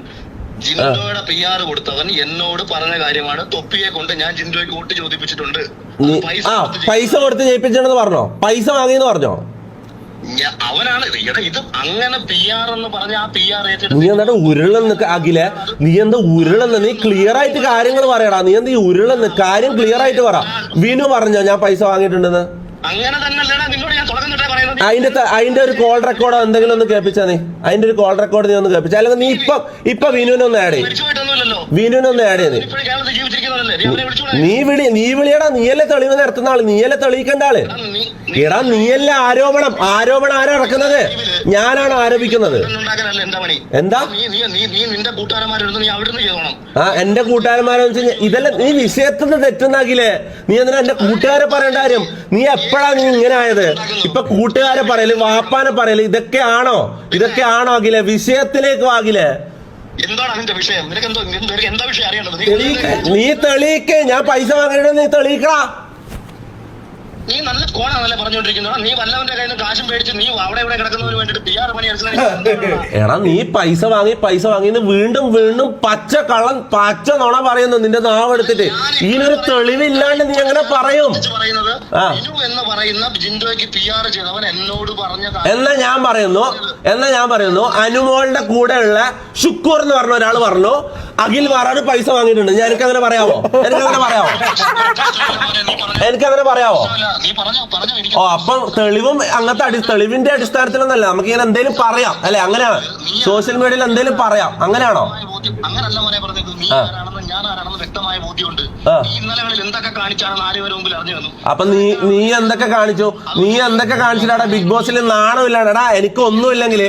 ജിൻഡോയുടെ പി ആർ കൊടുത്തവൻ എന്നോട് പറഞ്ഞ കാര്യമാണ് തൊപ്പിയെ കൊണ്ട് ഞാൻ ജിൻഡോയ്ക്ക് വോട്ട് ചോദിപ്പിച്ചിട്ടുണ്ട്. നീ പൈസ ആ കൊടുത്ത് പൈസ കൊടുത്ത് ജയിപ്പിച്ചെന്ന് പറഞ്ഞോ? പൈസ വാങ്ങിയെന്ന് പറഞ്ഞോ? ഞ- അവനാണ്. എടാ ഇത് അങ്ങനെ പി ആർ എന്ന് പറഞ്ഞ ആ പി ആർ നീ എന്നിട്ട് ഉരുളെന്ന് അഖിലെ നീ എന്താ ഉരുളെന്ന് നീ ക്ലിയർ ആയിട്ട് കാര്യങ്ങൾ പറയടാ. നീ എന്താ ഈ ഉരുളെന്ന് കാര്യം ക്ലിയർ ആയിട്ട് പറ. വിനു പറഞ്ഞോ ഞാൻ പൈസ വാങ്ങിയിട്ടുണ്ടെന്ന്? അങ്ങനെ തന്നെ അതിന്റെ അതിന്റെ ഒരു കോൾ റെക്കോർഡോ എന്തെങ്കിലും ഒന്ന് കേൾപ്പിച്ചാ നീ അതിന്റെ ഒരു കോൾ റെക്കോർഡ് നീ ഒന്ന് കേൾപ്പിച്ച. അല്ലെങ്കിൽ നീ ഇപ്പൊ ഇപ്പൊ വിനുവിനൊന്ന് ആഡ് ചെയ്യും. വിനുവിനൊന്ന് ആഡ് ചെയ്ത്. നീ വിളി നീ വിളിയടാ. നീയല്ലേ തെളിവ് നടത്തുന്ന ആൾ. നീയല്ലേ തെളിയിക്കേണ്ട ആൾ. എടാ, നീയല്ലേ ആരോപണം ആരോപണം ആരാ ഇറക്കുന്നത്? ഞാനാണ് ആരോപിക്കുന്നത്. എന്താ ആ എന്റെ കൂട്ടുകാരന്മാരെന്ന് വെച്ചാൽ ഇതെല്ലാം നീ വിഷയത്തിൽ നിന്ന് തെറ്റുന്നാക്കില്ലേ നീ എന്തിനാ എന്റെ കൂട്ടുകാരെ പറയേണ്ട കാര്യം? നീ എപ്പോഴാ നീ ഇങ്ങനെ ആയത്? ഇപ്പൊ കൂട്ടുകാരെ പറയൽ വാപ്പാനെ പറയൽ ഇതൊക്കെ ആണോ? അഖിലെ? വിഷയത്തിലേക്ക് ആകിലെ എന്താണ് അതിന്റെ വിഷയം? നിനക്ക് എന്തോ വിഷയം അറിയേണ്ടത്? നീ തെളിയിക്കേ. ഞാൻ പൈസ വാങ്ങിയിട്ട് നീ തെളിയിക്കടാ. നീ നല്ല കോണാണല്ലേ പറഞ്ഞുകൊണ്ടിരിക്കുന്നത്. നീ വല്ലവന്റെ കയ്യിൽ നിന്ന് കാശും മേടിച്ച് നീ അവിടെ ഇവിടെ കിടക്കുന്നതിന് വേണ്ടിട്ട് പി ആർ അടിച്ചു എടാ നീ പൈസ വാങ്ങി പൈസ വാങ്ങി വീണ്ടും വീണ്ടും പച്ച കള്ളൻ പച്ച നുണ പറയുന്നു നിന്റെ നാവെടുത്തിട്ട് ഇതിനൊരു തെളിവില്ലാണ്ട് നീ അങ്ങനെ പറയും. എന്ന് പറയുന്ന ജിൻഡോയ്ക്ക് പി ആർ ചെയ്തവൻ എന്നോട് പറഞ്ഞ എന്നാ ഞാൻ പറയുന്നു എന്നാ ഞാൻ പറയുന്നു അനുമോളുടെ കൂടെയുള്ള ഷുക്കൂർ എന്ന് പറഞ്ഞ ഒരാൾ പറഞ്ഞു അഖിൽ വാറാട് പൈസ വാങ്ങിയിട്ടുണ്ട്. ഞാൻ പറയാമോ എനിക്ക് അങ്ങനെ പറയാമോ എനിക്കങ്ങനെ പറയാമോ നീ പറഞ്ഞോ പറഞ്ഞോ എനിക്ക് ഓ അപ്പൊ തെളിവും അങ്ങനത്തെ അടി തെളിവിന്റെ അടിസ്ഥാനത്തിലൊന്നല്ല. നമുക്ക് ഇങ്ങനെ എന്തെങ്കിലും പറയാം അല്ലെ? അങ്ങനെയാണ്. സോഷ്യൽ മീഡിയയിൽ എന്തേലും പറയാം. അങ്ങനെയാണോ? അങ്ങനല്ല മോനെ പറഞ്ഞത്. നീ ആരാണെന്ന് ഞാൻ ആരാണെന്ന് വ്യക്തമായ ബോധ്യമുണ്ട്. ഇന്നലകളിൽ എന്തൊക്കെ കാണിച്ചാണ് മുമ്പിൽ അറിഞ്ഞു വന്നു. അപ്പൊ നീ നീ എന്തൊക്കെ കാണിച്ചു? നീ എന്തൊക്കെ കാണിച്ചിട്ടാടാ ബിഗ് ബോസിൽ നാണമില്ലാണ്ടടാ എനിക്ക് ഒന്നും ഒന്നുമില്ലെങ്കിൽ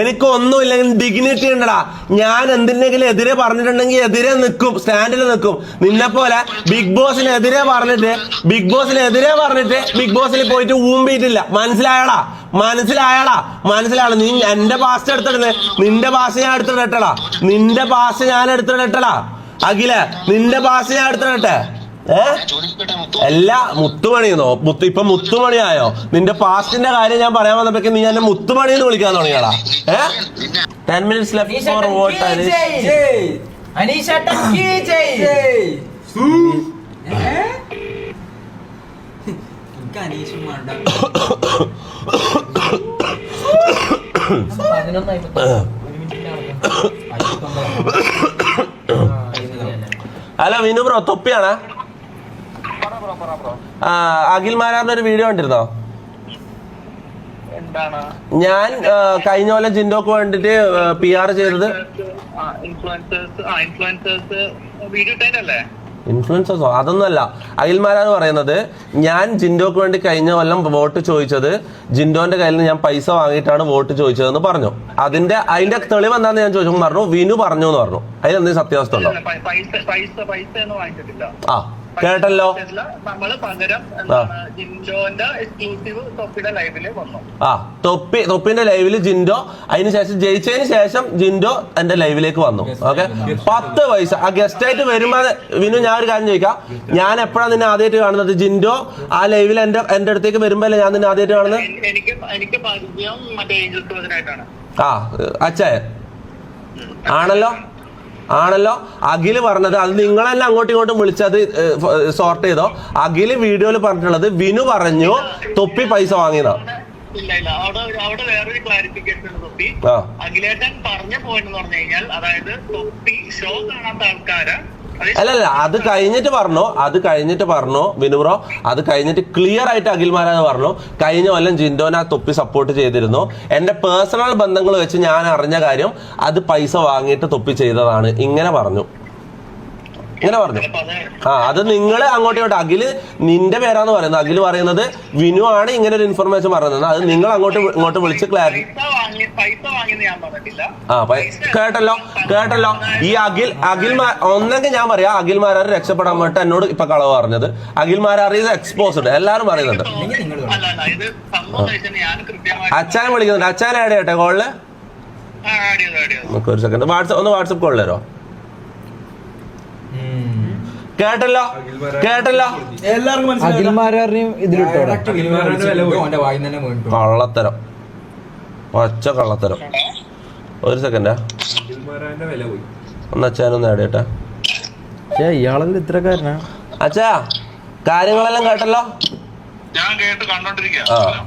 എനിക്ക് ഒന്നും ഒന്നുമില്ലെങ്കിൽ ഡിഗ്നിറ്റി ഉണ്ടടാ ഞാൻ എന്തിനെങ്കിലും എതിരെ പറഞ്ഞിട്ടുണ്ടെങ്കിൽ എതിരെ നിൽക്കും സ്റ്റാൻഡിൽ നിൽക്കും. നിന്നെ പോലെ ബിഗ് ബോസിനെതിരെ പറഞ്ഞിട്ട് ബിഗ് ബോസിനെതിരെ പറഞ്ഞിട്ട് ബിഗ് ബോസിൽ പോയിട്ട് ഊമ്പിയിട്ടില്ല. മനസ്സിലായടാ? മനസ്സിലായടാ? മനസ്സിലാണ് നീ എന്റെ പാസ് എടുത്തിടുന്നത് നിന്റെ പാസ് ഞാൻ എടുത്തിടട്ടടാ നിന്റെ പാസ് ഞാൻ എടുത്തിടട്ടടാ അഖില നിന്റെ ഭാഷ ഞാൻ ഏ? മുത്തു അല്ല മുത്തുമണിന്നോ മുത്ത് ഇപ്പൊ മുത്തുമണിയായോ? നിന്റെ പാസ്റ്റിന്റെ കാര്യം ഞാൻ പറയാൻ വന്നപ്പോഴേക്കും നീ എന്നെ മുത്തുമണി എന്ന് വിളിക്കാൻ തുടങ്ങിയടാ. ഏ? Ten minutes left for vote പതിനൊന്നായി. Hello Vinu bro തൊപ്പിയാണോ? ആ അഖിൽ മാരാറിന്റെ ഒരു വീഡിയോ കണ്ടിരുന്നോ? ഞാൻ കഴിഞ്ഞ പോലെ ജിൻഡോക്ക് വേണ്ടിട്ട് പി ആർ ചെയ്തത്. ഇൻഫ്ലുവൻസേഴ്സ് ആ ഇൻഫ്ലുവൻസേഴ്സ് വീഡിയോ ഇട്ടതിനല്ലേ ഇൻഫ്ലുവൻസേഴ്സോ? അതൊന്നുമല്ല. അഖിൽമാരാണ് പറയുന്നത് ഞാൻ ജിൻഡോക്ക് വേണ്ടി കഴിഞ്ഞ കൊല്ലം വോട്ട് ചോദിച്ചത് ജിൻഡോന്റെ കയ്യിൽ നിന്ന് ഞാൻ പൈസ വാങ്ങിയിട്ടാണ് വോട്ട് ചോദിച്ചതെന്ന് പറഞ്ഞു. അതിന്റെ അതിന്റെ തെളിവ് എന്താന്ന് ഞാൻ ചോദിച്ചു പറഞ്ഞു വിനു പറഞ്ഞു എന്ന് പറഞ്ഞു. അതിലെന്തെങ്കിലും സത്യാവസ്ഥ ഉണ്ടോ? ആ. കേട്ടല്ലോ വാങ്ങിച്ചിട്ടില്ല. നമ്മൾ പകരം എന്താണ് ജിൻജോന്റെ എക്സ്ക്ലൂസീവ് തൊപ്പിയുടെ ലൈവിൽ വന്നു. ആ തൊപ്പി തൊപ്പിന്റെ ലൈവിൽ ജിൻഡോ അതിന് ശേഷം ജയിച്ചതിന് ശേഷം ജിൻഡോ എന്റെ ലൈവിലേക്ക് വന്നു. ഓക്കെ പത്ത് പൈസ. ആ ഗസ്റ്റ് ആയിട്ട് വരുമ്പോ വിനു ഞാൻ ഒരു കാര്യം ചോദിക്കാം. ഞാൻ എപ്പോഴാണ് നിന്നെ ആദ്യമായിട്ട് കാണുന്നത്? ജിൻഡോ ആ ലൈവിൽ എന്റെ എന്റെ അടുത്തേക്ക് വരുമ്പോ അല്ലേ ഞാൻ നിന്നെ ആദ്യമായിട്ട് കാണുന്നത്? എനിക്ക് എനിക്ക് പരിചയം മറ്റേ ആ അച്ഛ ആണല്ലോ? ആണല്ലോ? അഖിൽ പറഞ്ഞത് അത് നിങ്ങളെല്ലാം അങ്ങോട്ടും ഇങ്ങോട്ടും വിളിച്ചത് സോർട്ട് ചെയ്തോ? അഖിൽ വീഡിയോയിൽ പറഞ്ഞിട്ടുള്ളത് വിനു പറഞ്ഞു തൊപ്പി പൈസ വാങ്ങിയതാ. ഇല്ല ഇല്ല. അവിടെ അവിടെ വേറൊരു ക്ലാരിഫിക്കേഷൻ ഉണ്ട് തൊപ്പി. അഖിലേട്ടൻ പറഞ്ഞ പോയിന്റ് എന്ന് പറഞ്ഞു കഴിഞ്ഞാൽ അതായത് തൊപ്പി ഷോ കാണാത്ത ആൾക്കാര് അല്ലല്ല അത് കഴിഞ്ഞിട്ട് പറഞ്ഞു അത് കഴിഞ്ഞിട്ട് പറഞ്ഞു വിനുറോ അത് കഴിഞ്ഞിട്ട് ക്ലിയർ ആയിട്ട് അഖിൽമാരാന്ന് പറഞ്ഞു. കഴിഞ്ഞ കൊല്ലം ജിൻഡോനെ ആ തൊപ്പി സപ്പോർട്ട് ചെയ്തിരുന്നു. എന്റെ പേഴ്സണൽ ബന്ധങ്ങൾ വെച്ച് ഞാൻ അറിഞ്ഞ കാര്യം അത് പൈസ വാങ്ങിയിട്ട് തൊപ്പി ചെയ്തതാണ്. ഇങ്ങനെ പറഞ്ഞു. ഇങ്ങനെ പറഞ്ഞു. ആ അത് നിങ്ങൾ അങ്ങോട്ടും ഇങ്ങോട്ടും. അഖിൽ നിന്റെ പേരാന്ന് പറയുന്നത് അഖിൽ പറയുന്നത് വിനു ആണ് ഇങ്ങനെ ഒരു ഇൻഫർമേഷൻ പറയുന്നത് അത് നിങ്ങൾ അങ്ങോട്ട് ഇങ്ങോട്ട് വിളിച്ച് ക്ലാരിറ്റി പറഞ്ഞിട്ടില്ല. ആ കേട്ടല്ലോ കേട്ടല്ലോ. ഈ അഖിൽ അഖിൽമാർ ഒന്നെങ്കിൽ ഞാൻ പറയാം അഖിൽമാരാർ രക്ഷപ്പെടാൻ വേണ്ടിട്ട് എന്നോട് ഇപ്പൊ കളവ് പറഞ്ഞത്. അഖിൽമാരാർ ഇത് എക്സ്പോസ്ഡ് എല്ലാരും പറയുന്നുണ്ട് അച്ഛൻ വിളിക്കുന്നുണ്ട്. അച്ഛൻ ആഡ് ചെയ്യട്ടെ കോളിൽ? ഒരു സെക്കൻഡ് വാട്സപ്പ് ഒന്ന് വാട്സപ്പ് കോളിൽ തരോ കേട്ടല്ലോ? കേട്ടല്ലോ? അഖിൽമാരും ഇതിലിട്ടോടെ കള്ളത്തരം. ഒച്ച കള്ളത്തരം. ഒരു സെക്കൻഡാ. ഒന്ന് അച്ഛനൊന്ന് നേടിയട്ടെ. ഇയാളല്ല ഇത്ര ഇത്രക്കാരനാ? അച്ഛാ കാര്യങ്ങളെല്ലാം കേട്ടല്ലോ? ഞാൻ കേട്ട് കണ്ടോണ്ടിരിക്കുക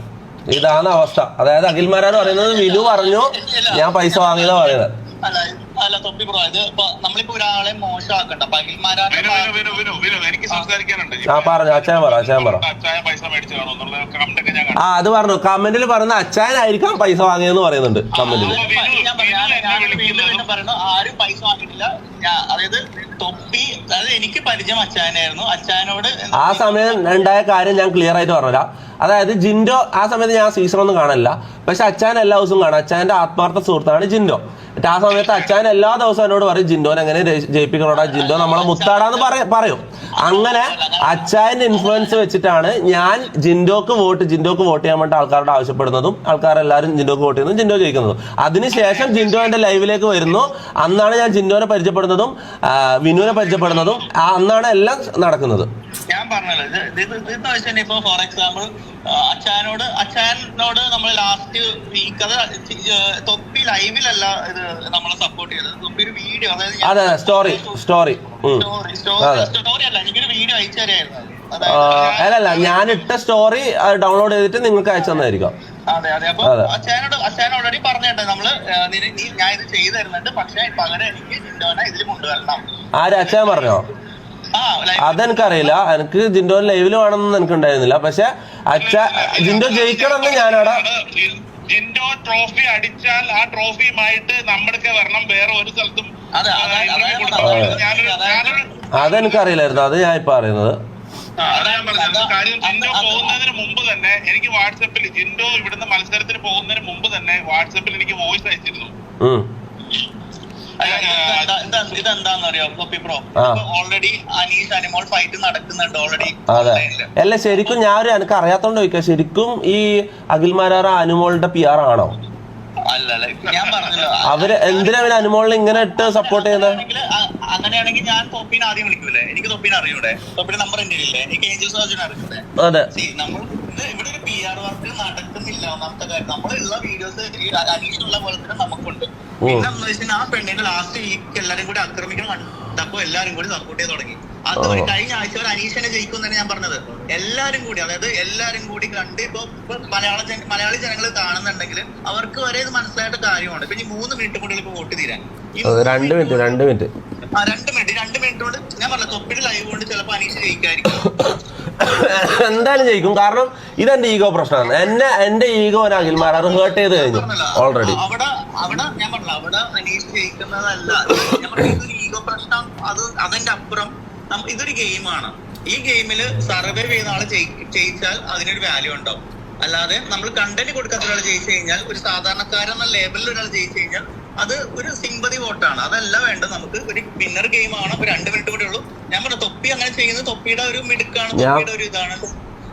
ഇതാണ് അവസ്ഥ. അതായത് അഖിൽമാരാണ് പറയുന്നത് വിനു പറഞ്ഞു. ഞാൻ പൈസ വാങ്ങിയതാ പറയുന്നത്. അല്ല തൊപ്പി ബ്രോ ഇത് ഇപ്പൊ നമ്മളിപ്പോ ഒരാളെ മോശമാക്കണ്ട. പകിൽമാരാണ് എനിക്ക് സംസാരിക്കാനുണ്ട്. ആ അത് പറഞ്ഞു. കമന്റിൽ പറയുന്ന അച്ഛനായിരിക്കാം പൈസ വാങ്ങിയെന്ന് പറയുന്നുണ്ട് കമന്റിൽ ഞാൻ പറയുന്നു. ആരും പൈസ വാങ്ങിയിട്ടില്ല. ഞാൻ- അതായത് തൊപ്പി അതായത് എനിക്ക് പരിചയം അച്ചായനായിരുന്നു. അച്ചായനോട് ആ സമയം ഉണ്ടായ കാര്യം ഞാൻ ക്ലിയർ ആയിട്ട് പറഞ്ഞുതരാം. അതായത് ജിൻഡോ ആ സമയത്ത് ഞാൻ സീസൺ ഒന്നും കാണില്ല. പക്ഷെ അച്ഛൻ എല്ലാ ദിവസവും കാണാം. അച്ഛന്റെ ആത്മാർത്ഥ സുഹൃത്താണ് ജിൻഡോ. എന്നിട്ട് ആ സമയത്ത് അച്ഛൻ എല്ലാ ദിവസവും എന്നോട് പറയും ജിൻഡോനെ എങ്ങനെ ജയി- ജയിപ്പിക്കണോടാ? ജിൻഡോ നമ്മളെ മുത്താടാന്ന് പറ- പറയും. അങ്ങനെ അച്ഛന്റെ ഇൻഫ്ലുവൻസ് വെച്ചിട്ടാണ് ഞാൻ ജിൻഡോക്ക് വോട്ട് ജിൻഡോക്ക് വോട്ട് ചെയ്യാൻ വേണ്ടി ആൾക്കാരോട് ആവശ്യപ്പെടുന്നതും ആൾക്കാരെല്ലാവരും ജിൻഡോക്ക് വോട്ട് ചെയ്യുന്നതും ജിൻഡോ ജയിക്കുന്നതും. അതിനുശേഷം ജിൻഡോ എന്റെ ലൈവിലേക്ക് വരുന്നു. അന്നാണ് ഞാൻ ജിൻഡോനെ പരിചയപ്പെടുന്നതും വിനുവിനെ പരിചയപ്പെടുന്നതും അന്നാണ് എല്ലാം നടക്കുന്നത്. ഞാൻ പറഞ്ഞല്ലോ ഇപ്പൊ ഫോർ എക്സാമ്പിൾ അച്ഛനോട് അച്ഛനോട് നമ്മൾ ലാസ്റ്റ് വീക്ക് അത് തൊപ്പി ലൈവിലല്ല ഇത് നമ്മളെ സപ്പോർട്ട് ചെയ്തത്. തൊപ്പി ഒരു വീഡിയോ അതായത് സ്റ്റോറി സ്റ്റോറി സ്റ്റോറി അല്ല എനിക്കൊരു വീഡിയോ അയച്ചു തരായിരുന്നു അല്ലല്ല ഞാൻ ഇട്ട സ്റ്റോറി ഡൗൺലോഡ് ചെയ്തിട്ട് നിങ്ങൾക്ക് അയച്ചു തന്നായിരിക്കും. അതെ അതെ. അപ്പൊ അച്ഛനോട് അച്ഛൻ ഓൾറെഡി പറഞ്ഞിട്ടുണ്ട് നമ്മൾ ഞാൻ ഇത് ചെയ്തു തരുന്നുണ്ട് പക്ഷെ പകരം എനിക്ക് ജിൻഡോനെ ഇതിൽ കൊണ്ടുവരണം. ആര്? അച്ഛൻ പറഞ്ഞോ? അതെനിക്കറിയില്ല. എനിക്ക് ജിൻഡോ ലൈവിൽ വേണമെന്ന് എനിക്ക് ഉണ്ടായിരുന്നില്ല പക്ഷെ അച്ഛ ജിൻഡോ ജയിക്കണമെന്ന് ഞാനവിടെ ജിൻഡോ ട്രോഫി അടിച്ചാൽ ആ ട്രോഫിയുമായിട്ട് നമ്മുടെ വരണം. വേറെ ഒരു സ്ഥലത്തും അതെനിക്കറിയില്ലായിരുന്നു. അത് ഞാൻ ഇപ്പൊ അറിയുന്നത്. ആ, ഞാൻ പറഞ്ഞത്. കാര്യം ജിൻഡോ പോകുന്നതിന് മുമ്പ് തന്നെ എനിക്ക് വാട്സപ്പിൽ ജിൻഡോ ഇവിടുന്ന് മത്സരത്തിന് പോകുന്നതിന് മുമ്പ് തന്നെ വാട്സപ്പിൽ എനിക്ക് വോയിസ് അയച്ചിരുന്നു. അല്ല ശരിക്കും ഞാൻ ഒരു എനിക്ക് അറിയാത്തോണ്ട് ചോദിക്കാം. ശരിക്കും ഈ അഖിൽമാരാറ അനുമോളുടെ പി ആർ ആണോ? അവർ എന്തിനാ അവർ അനുമോളിനെ ഇങ്ങനെ ഇട്ട് സപ്പോർട്ട് ചെയ്യുന്നത് അങ്ങനെയാണെങ്കിൽ ഞാൻ തൊപ്പിനെ ആദ്യം വിളിക്കൂലേ? എനിക്ക് തൊപ്പിനെ അറിയൂടെ? തൊപ്പിന്റെ നമ്പർ എന്റെ ഇല്ലേ എനിക്ക് ഏഞ്ചൽ സർജൻ അറിയൂടെ? അതെ. നമ്മൾ ഇവിടെ ഒരു പി ആർ വർക്ക് നടക്കുന്നില്ല. ഒന്നാമത്തെ കാര്യം നമ്മളുള്ള വീഡിയോസ് അനീഷുള്ള പോലെ തന്നെ നമുക്കുണ്ട്. പിന്നെ എന്ന് വെച്ചാൽ ആ പെണ്ണിന്റെ ലാസ്റ്റ് വീക്ക് എല്ലാരും കൂടി ആക്രമിക്കാൻ കണ്ടപ്പോ എല്ലാരും കൂടി സപ്പോർട്ട് ചെയ്ത് തുടങ്ങി. അത് ഒരു. കഴിഞ്ഞ ആഴ്ച വരെ അനീഷനെ ജയിക്കും തന്നെ ഞാൻ പറഞ്ഞത്. എല്ലാരും കൂടി അതായത് എല്ലാരും കൂടി കണ്ട് ഇപ്പൊ മലയാള മലയാളി ജനങ്ങൾ കാണുന്നുണ്ടെങ്കിൽ അവർക്ക് വരെ ഇത് മനസ്സിലായിട്ട് കാര്യമാണ്. പിന്നെ മൂന്ന് മിനിറ്റ് കൊണ്ട് ഇപ്പൊ വോട്ട് തീരാൻ. രണ്ട് മിനിറ്റ് രണ്ട് മിനിറ്റ് ആ, രണ്ട് മിനിറ്റ് രണ്ട് മിനിറ്റ് കൊണ്ട് ഞാൻ പറഞ്ഞ തൊപ്പിയുടെ ലൈവ് കൊണ്ട് ചിലപ്പോ അനീഷ് ജയിക്കായിരിക്കും. [coughs] [coughs] എന്തായാലും ജയിക്കും. കാരണം ഇതെന്റെ ഈഗോ പ്രശ്നമാണ്. എന്നെ എന്റെ ഈഗോ അഖിൽമാരാർ ഹേർട്ട് ചെയ്ത് കഴിഞ്ഞു. ഓൾറെഡി അവിടെ അവിടെ ഞാൻ പറഞ്ഞില്ല അവിടെ അനീഷ് ജയിക്കുന്നതല്ല. ഇതൊരു ഈഗോ പ്രശ്നം. അത് അതിന്റെ അപ്പുറം ഇതൊരു ഗെയിമാണ് ഈ ഗെയിമിൽ സർവൈവ് ചെയ്യുന്ന ആൾ ജയി- ജയിച്ചാൽ അതിനൊരു വാല്യൂ ഉണ്ടാവും. അല്ലാതെ നമ്മൾ കണ്ടന്റ് കൊടുക്കാത്ത ഒരാൾ ജയിച്ചു കഴിഞ്ഞാൽ ഒരു സാധാരണക്കാരെന്ന ലേബലിൽ ഒരാൾ ജയിച്ചു കഴിഞ്ഞാൽ അത് ഒരു സിമ്പതി വോട്ടാണ് അതല്ല വേണ്ട നമുക്ക് ഒരു വിന്നർ ഗെയിമാണ് അപ്പൊ രണ്ട് മിനിറ്റ് കൂടെ ഉള്ളൂ. ഞാൻ പറഞ്ഞു തൊപ്പി അങ്ങനെ ചെയ്യുന്നത് തൊപ്പിയുടെ ഒരു മിടുക്കാണ് തൊപ്പിയുടെ ഒരു ഇതാണ്.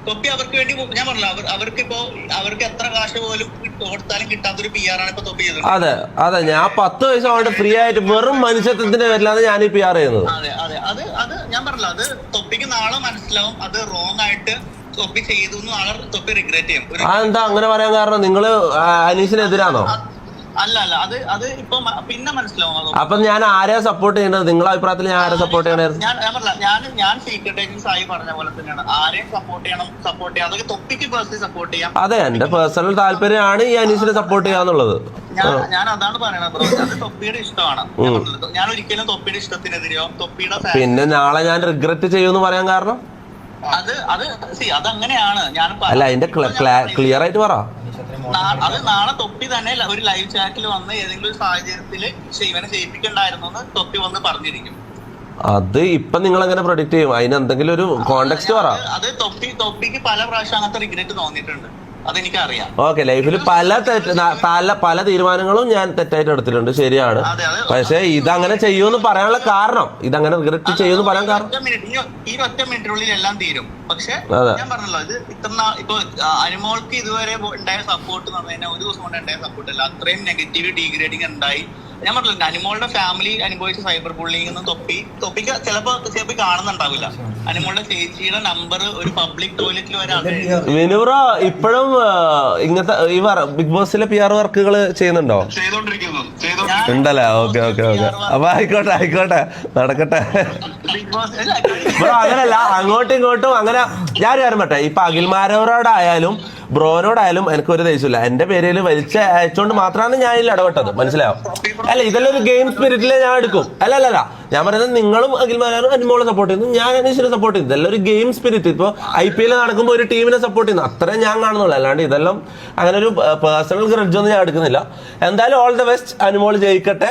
തൊപ്പി അവർക്ക് വേണ്ടി ഞാൻ പറഞ്ഞു അവർ അവർക്ക് ഇപ്പോ അവർക്ക് എത്ര കാശ് പോലും കൊടുത്താലും കിട്ടാത്തൊരു പി ആർ ആണ് ഇപ്പൊ തൊപ്പി ചെയ്തത്. അതെ അതെ. ഞാൻ പത്ത് വയസ്സ് കൊണ്ട് ഫ്രീ ആയിട്ട് വെറും മനുഷ്യത്വത്തിന്റെ പേരിലാണ് ഞാൻ ഈ പി ആർ ചെയ്യുന്നത്. അതെ അതെ. അത് അത് ഞാൻ പറഞ്ഞില്ല അത് തൊപ്പിക്ക് നാളെ മനസ്സിലാവും. അത് റോങ് ആയിട്ട് തൊപ്പി ചെയ്തു തൊപ്പി റിഗ്രറ്റ് ചെയ്യും. അതെന്താ അങ്ങനെ പറയാൻ കാരണം? നിങ്ങൾ അനീഷിനെതിരാണോ? അല്ല അല്ല അത് അത് ഇപ്പൊ പിന്നെ മനസ്സിലാവും അപ്പൊ ഞാൻ ആരെ സപ്പോർട്ട് ചെയ്യണത്? നിങ്ങളെ അഭിപ്രായത്തിൽ ഞാൻ ആരെ സപ്പോർട്ട് ചെയ്യണായിരുന്നു ഞാൻ ഞാൻ പറഞ്ഞില്ല. ഞാൻ ഞാൻ സീക്രട്ട് ഏജൻസ് ആയി പറഞ്ഞ പോലെ തന്നെയാണ്. ആരെയും സപ്പോർട്ട് ചെയ്യണം സപ്പോർട്ട് ചെയ്യാം. അതൊക്കെ തൊപ്പിക്ക് പേഴ്സണലി സപ്പോർട്ട് ചെയ്യാം. അതെ എന്റെ പേഴ്സണൽ താല്പര്യമാണ് ഈ അനീസിനെ സപ്പോർട്ട് ചെയ്യാന്നുള്ളത് ഞാൻ ഞാൻ അതാണ് പറയണത് ബ്രോ. അത് തൊപ്പിയുടെ ഇഷ്ടമാണ്. ഞാൻ ഒരിക്കലും തൊപ്പിയുടെ ഇഷ്ടത്തിനെതിരെയോ തൊപ്പിയുടെ പിന്നെ നാളെ ഞാൻ റിഗ്രറ്റ് ചെയ്യുമെന്ന് പറയാൻ കാരണം? അത് അത് സി അത് അങ്ങനെയാണ് ഞാൻ അല്ല അതിന്റെ ക്ലിയർ ആയിട്ട് പറ. അത് നാളെ തൊപ്പി തന്നെ ഒരു ലൈവ് ചാറ്റിൽ വന്ന് ഏതെങ്കിലും ഒരു സാഹചര്യത്തിൽ ഇവനെ ചെയ്യിപ്പിക്കണ്ടായിരുന്നു എന്ന് തൊപ്പി വന്ന് പറഞ്ഞിരിക്കും. അത് ഇപ്പൊ നിങ്ങൾ അങ്ങനെ പ്രൊഡിക്ട് ചെയ്യും? അതിന് എന്തെങ്കിലും ഒരു കോണ്ടെക്സ്റ്റ് പറ. അത് അത് തൊപ്പി തൊപ്പിക്ക് പല പ്രാവശ്യം അങ്ങനത്തെ റിഗ്രറ്റ് തോന്നിയിട്ടുണ്ട്. അതെനിക്കറിയാം. ഓക്കെ ലൈഫിൽ പല തെറ്റ് പല പല തീരുമാനങ്ങളും ഞാൻ തെറ്റായിട്ട് എടുത്തിട്ടുണ്ട് ശരിയാണ്. പക്ഷെ ഇതങ്ങനെ ചെയ്യുമെന്ന് പറയാനുള്ള കാരണം ഇതങ്ങനെ റിഗ്രറ്റ് ചെയ്യുമെന്ന് പറയാൻ കാരണം. ഈ ഒറ്റ മിനിറ്റിനുള്ളിൽ എല്ലാം തീരും. പക്ഷെ ഞാൻ പറഞ്ഞല്ലോ ഇത് ഇത്ര ഇപ്പൊ അനുമോൾക്ക് ഇതുവരെ ഉണ്ടായ സപ്പോർട്ട് എന്ന് പറഞ്ഞാൽ ഒരു ദിവസം കൊണ്ട് ഉണ്ടായ സപ്പോർട്ട് അല്ല. അത്രയും നെഗറ്റീവ് ഡീഗ്രേഡിങ് ഉണ്ടായി. ഞാൻ പറഞ്ഞില്ല അനുമോളുടെ ഫാമിലി അനുഭവിച്ച സൈബർ ബുള്ളിങ് എന്ന് തൊപ്പി തൊപ്പിക്ക് ചിലപ്പോ ചിലപ്പോ കാണുന്നുണ്ടാവില്ല. അനുമോളുടെ ചേച്ചിയുടെ നമ്പർ ഒരു പബ്ലിക് ടോയ്ലറ്റിൽ വരെ അത്. വിനുബ്രോ ഇപ്പോഴും ഇങ്ങനത്തെ ഈ ബിഗ് ബോസിലെ പി ആർ വർക്കുകൾ ചെയ്യുന്നുണ്ടോ? ഉണ്ടല്ലേ? Okay okay okay. അപ്പൊ ആയിക്കോട്ടെ ആയിക്കോട്ടെ. നടക്കട്ടെ. ബോസ് ബ്രോ അങ്ങനല്ല. അങ്ങോട്ടും ഇങ്ങോട്ടും അങ്ങനെ ഞാൻ കാര്യം പറ്റേ ഇപ്പൊ അഖിൽമാരോടായാലും ബ്രോനോടായാലും എനിക്ക് ഒരു ദേഷ്യമില്ല. എന്റെ പേരിൽ വലിച്ച അയച്ചോണ്ട് മാത്രമാണ് ഞാൻ ഇതിൽ ഇടപെട്ടത്. മനസ്സിലായോ? അല്ല ഇതെല്ലാം ഒരു ഗെയിം സ്പിരിറ്റിലെ ഞാൻ എടുക്കും. അല്ല അല്ല ഞാൻ പറയുന്നത് നിങ്ങളും അഖിൽമാരാനും അനുമോളെ സപ്പോർട്ട് ചെയ്യുന്നു. ഞാൻ അനീഷിനെ സപ്പോർട്ട് ചെയ്യുന്നു. ഇതെല്ലാം ഒരു ഗെയിം സ്പിരിറ്റ് ഇപ്പൊ ഐ പി എൽ നടക്കുമ്പോൾ ഒരു ടീമിനെ സപ്പോർട്ട് ചെയ്യുന്നു. അത്രേ ഞാൻ കാണുന്നുള്ളൂ. അല്ലാണ്ട് ഇതെല്ലാം അങ്ങനെ ഒരു പേഴ്സണൽ ഗ്രഡ്ജ് ഒന്നും ഞാൻ എടുക്കുന്നില്ല. എന്തായാലും ഓൾ ദ ബെസ്റ്റ് അനുമോൾ ജയിക്കട്ടെ.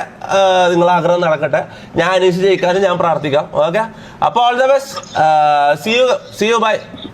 നിങ്ങൾ ആഗ്രഹം നടക്കട്ടെ. ഞാൻ അനീഷ് ജയിക്കാനും ഞാൻ പ്രാർത്ഥിക്കാം. ഓക്കെ അപ്പോൾ all the best see you see you bye